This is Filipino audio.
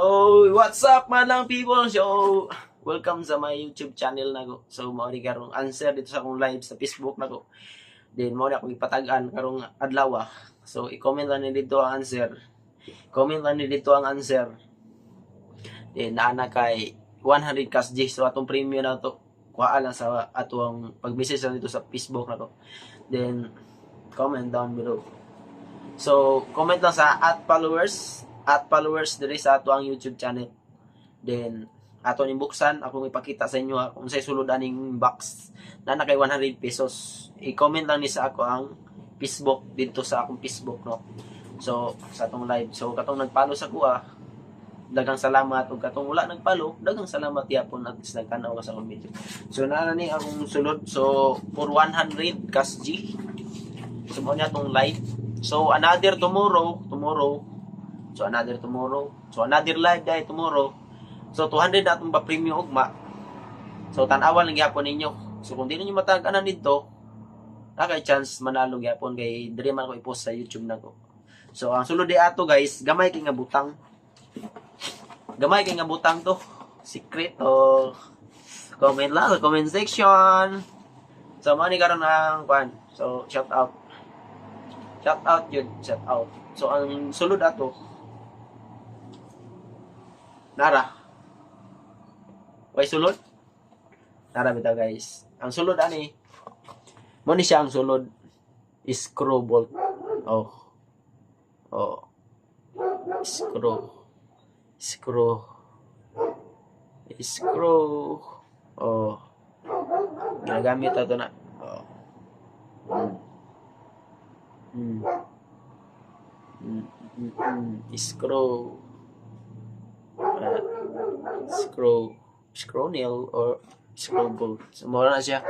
Oh, what's up man people? So, welcome sa my YouTube channel na ko. So, mao ni karong answer dito sa akong live sa Facebook na ko. Then mao ni akong ipatagan karong adlaw. ah. So, i-comment lang ni dito ang answer. Comment lang ni dito ang answer. Then naana kay 100 cash G. So, atong premium na to. Kuha lang sa atong pag-message lang dito sa Facebook na ko. Then comment down below. So, comment lang sa at followers, at followers diri sa ato ang YouTube channel. Then, ato ni buksan, akong ipakita sa inyo kung sa'y sulod aning box na na kay 100 pesos. I-comment lang ni sa ako ang Facebook dito sa akong Facebook, no? So, sa atong live. So, katong nagpalo sa kuha, dagang salamat. Ug katong wala nagpalo, dagang salamat yapon at least nagtanaw ka sa akong video. So, na ni akong sulod. So, for 100 cash G. So, niya tong live. So, another tomorrow, tomorrow, so another tomorrow, so another live day tomorrow. So, 200 na itong ba-premium ugma. So, tanawan lang gyapon ninyo. So, kung di ninyo mataganan dito, nakay chance manalo gyapon kay dire man ko i-post sa YouTube na ko. So, ang sulod di ato guys, gamay kay nga butang. Gamay kay nga butang to. Secret to. Comment lang sa comment section. So, mani karon ang kwan. So, shout out. Shout out yun, shout out. So, ang sulod ato, Nara. Way sulod? Nara bitaw guys. Ang sulod ani, mo ni siya ang sulod. Screw bolt. Oh. Oh. Screw. Screw. Screw. Oh. Ginagamit ato na. Oh. Mm. Mm. Mm. Mm. Screw. Uh, screw. Screw nail or screw bolt. So, mura na siya.